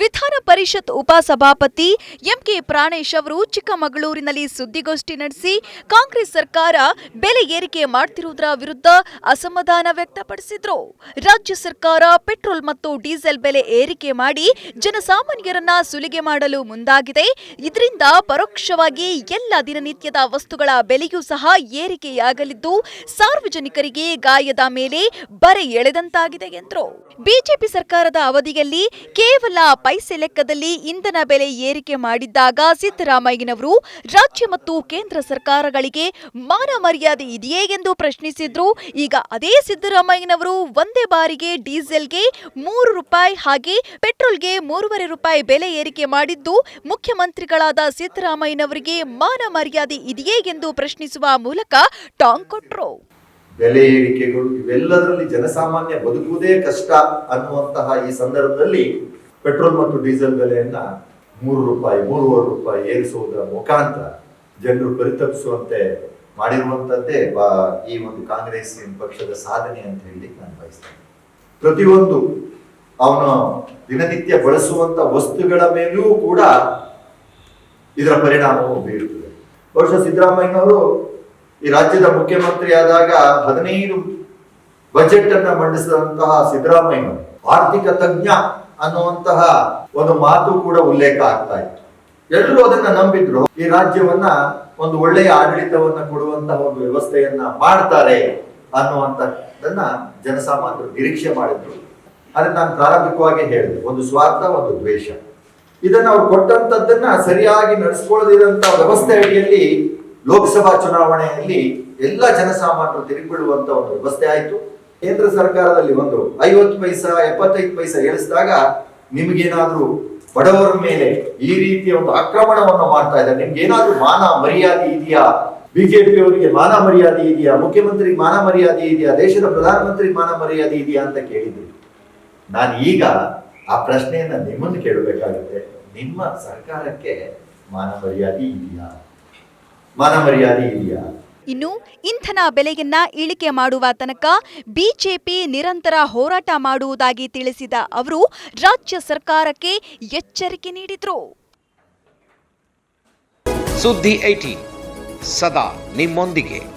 ವಿಧಾನ ಪರಿಷತ್ ಉಪಸಭಾಪತಿ ಎಂಕೆ ಪ್ರಾಣೇಶ್ ಅವರು ಚಿಕ್ಕಮಗಳೂರಿನಲ್ಲಿ ಸುದ್ದಿಗೋಷ್ಠಿ ನಡೆಸಿ ಕಾಂಗ್ರೆಸ್ ಸರ್ಕಾರ ಬೆಲೆ ಏರಿಕೆ ಮಾಡ್ತಿರುವುದರ ವಿರುದ್ಧ ಅಸಮಾಧಾನ ವ್ಯಕ್ತಪಡಿಸಿದ್ರು. ರಾಜ್ಯ ಸರ್ಕಾರ ಪೆಟ್ರೋಲ್ ಮತ್ತು ಡೀಸೆಲ್ ಬೆಲೆ ಏರಿಕೆ ಮಾಡಿ ಜನಸಾಮಾನ್ಯರನ್ನ ಸುಲಿಗೆ ಮಾಡಲು ಮುಂದಾಗಿದೆ. ಇದರಿಂದ ಪರೋಕ್ಷವಾಗಿ ಎಲ್ಲ ದಿನನಿತ್ಯದ ವಸ್ತುಗಳ ಬೆಲೆಯೂ ಸಹ ಏರಿಕೆಯಾಗಲಿದ್ದು, ಸಾರ್ವಜನಿಕರಿಗೆ ಗಾಯದ ಮೇಲೆ ಬರೆ ಎಳೆದಂತಾಗಿದೆ ಎಂದರು. ಬಿಜೆಪಿ ಸರ್ಕಾರದ ಅವಧಿಯಲ್ಲಿ ಕೇವಲ ಪೈಸೆ ಲೆಕ್ಕದಲ್ಲಿ ಇಂಧನ ಬೆಲೆ ಏರಿಕೆ ಮಾಡಿದ್ದಾಗ ಸಿದ್ದರಾಮಯ್ಯನವರು ರಾಜ್ಯ ಮತ್ತು ಕೇಂದ್ರ ಸರ್ಕಾರಗಳಿಗೆ ಮಾನ ಮರ್ಯಾದೆ ಇದೆಯೇ ಎಂದು ಪ್ರಶ್ನಿಸಿದ್ರು. ಈಗ ಅದೇ ಸಿದ್ದರಾಮಯ್ಯನವರು ಒಂದೇ ಬಾರಿಗೆ ಡೀಸೆಲ್ಗೆ ಮೂರು ರೂಪಾಯಿ ಹಾಗೆ ಪೆಟ್ರೋಲ್ಗೆ ಮೂರುವರೆ ರೂಪಾಯಿ ಬೆಲೆ ಏರಿಕೆ ಮಾಡಿದ್ದು, ಮುಖ್ಯಮಂತ್ರಿಗಳಾದ ಸಿದ್ದರಾಮಯ್ಯನವರಿಗೆ ಮಾನ ಮರ್ಯಾದೆ ಇದೆಯೇ ಎಂದು ಪ್ರಶ್ನಿಸುವ ಮೂಲಕ ಟಾಂಗ್ ಕೊಟ್ರು. ಬೆಲೆ ಏರಿಕೆಗಳು ಇವೆಲ್ಲದರಲ್ಲಿ ಜನಸಾಮಾನ್ಯ ಬದುಕುವುದೇ ಕಷ್ಟ ಅನ್ನುವಂತಹ ಈ ಸಂದರ್ಭದಲ್ಲಿ ಪೆಟ್ರೋಲ್ ಮತ್ತು ಡೀಸೆಲ್ ಬೆಲೆಯನ್ನ ಮೂರು ರೂಪಾಯಿ, ಮೂರುವರೆ ರೂಪಾಯಿ ಏರಿಸುವುದರ ಮುಖಾಂತರ ಜನರು ಪರಿತಪಿಸುವಂತೆ ಮಾಡಿರುವಂತದ್ದೇ ಈ ಒಂದು ಕಾಂಗ್ರೆಸ್ ಪಕ್ಷದ ಸಾಧನೆ ಅಂತ ಹೇಳಿ ನಾನು ಬಯಸ್ತೇನೆ. ಪ್ರತಿಯೊಂದು ಅವನು ದಿನನಿತ್ಯ ಬಳಸುವಂತ ವಸ್ತುಗಳ ಮೇಲೂ ಕೂಡ ಇದರ ಪರಿಣಾಮವು ಬೀರುತ್ತದೆ. ಬಹುಶಃ ಸಿದ್ದರಾಮಯ್ಯನವರು ಈ ರಾಜ್ಯದ ಮುಖ್ಯಮಂತ್ರಿ ಆದಾಗ ಹದಿನೈದು ಬಜೆಟ್ ಅನ್ನ ಮಂಡಿಸಿದಂತಹ ಸಿದ್ದರಾಮಯ್ಯ, ಆರ್ಥಿಕ ತಜ್ಞ ಅನ್ನುವಂತಹ ಒಂದು ಮಾತು ಕೂಡ ಉಲ್ಲೇಖ ಆಗ್ತಾ ಇತ್ತು. ಎಲ್ಲರೂ ಅದನ್ನ ನಂಬಿದ್ರು. ಈ ರಾಜ್ಯವನ್ನ ಒಂದು ಒಳ್ಳೆಯ ಆಡಳಿತವನ್ನ ಕೊಡುವಂತಹ ಒಂದು ವ್ಯವಸ್ಥೆಯನ್ನ ಮಾಡ್ತಾರೆ ಅನ್ನುವಂಥದ್ದನ್ನ ಜನಸಾಮಾನ್ಯರು ನಿರೀಕ್ಷೆ ಮಾಡಿದ್ರು. ಆದ್ರೆ ನಾನು ಪ್ರಾರಂಭಿಕವಾಗಿ ಹೇಳಿದೆ, ಒಂದು ಸ್ವಾರ್ಥ, ಒಂದು ದ್ವೇಷ. ಇದನ್ನ ಅವ್ರು ಕೊಟ್ಟಂತದ್ದನ್ನ ಸರಿಯಾಗಿ ನಡೆಸ್ಕೊಳ್ಳದಿರಂತ ವ್ಯವಸ್ಥೆ ಅಡಿಯಲ್ಲಿ ಲೋಕಸಭಾ ಚುನಾವಣೆಯಲ್ಲಿ ಎಲ್ಲ ಜನಸಾಮಾನ್ಯರು ತಿರುಗಿಕೊಳ್ಳುವಂತ ಒಂದು ವ್ಯವಸ್ಥೆ ಆಯಿತು. ಕೇಂದ್ರ ಸರ್ಕಾರದಲ್ಲಿ ಒಂದು ಐವತ್ತು ಪೈಸಾ, ಎಪ್ಪತ್ತೈದು ಪೈಸಾ ಏಳಿಸಿದಾಗ ನಿಮ್ಗೇನಾದ್ರೂ ಬಡವರ ಮೇಲೆ ಈ ರೀತಿಯ ಒಂದು ಆಕ್ರಮಣವನ್ನು ಮಾಡ್ತಾ ಇದ್ದಾರೆ. ನಿಮ್ಗೆ ಏನಾದ್ರೂ ಮಾನ ಮರ್ಯಾದೆ ಇದೆಯಾ? ಬಿಜೆಪಿ ಅವರಿಗೆ ಮಾನ ಮರ್ಯಾದೆ ಇದೆಯಾ? ಮುಖ್ಯಮಂತ್ರಿಗೆ ಮಾನ ಮರ್ಯಾದೆ ಇದೆಯಾ? ದೇಶದ ಪ್ರಧಾನಮಂತ್ರಿ ಮಾನ ಮರ್ಯಾದೆ ಇದೆಯಾ ಅಂತ ಕೇಳಿದ್ರು ನಾನು ಈಗ ಆ ಪ್ರಶ್ನೆಯನ್ನ ನಿಮ್ಮನ್ನು ಕೇಳಬೇಕಾಗುತ್ತೆ. ನಿಮ್ಮ ಸರ್ಕಾರಕ್ಕೆ ಮಾನ ಮರ್ಯಾದೆ ಇದೆಯಾ? ಮಾನ ಮರ್ಯಾದೆ ಇದೆಯಾ ಇನ್ನು ಇಂಧನ ಬೆಲೆಯನ್ನ ಇಳಿಕೆ ಮಾಡುವ ತನಕ ಬಿಜೆಪಿ ನಿರಂತರ ಹೋರಾಟ ಮಾಡುವುದಾಗಿ ತಿಳಿಸಿದ ಅವರು ರಾಜ್ಯ ಸರ್ಕಾರಕ್ಕೆ ಎಚ್ಚರಿಕೆ ನೀಡಿದರು. ಸುದ್ದಿ ಐಟಿ ಸದಾ ನಿಮ್ಮೊಂದಿಗೆ.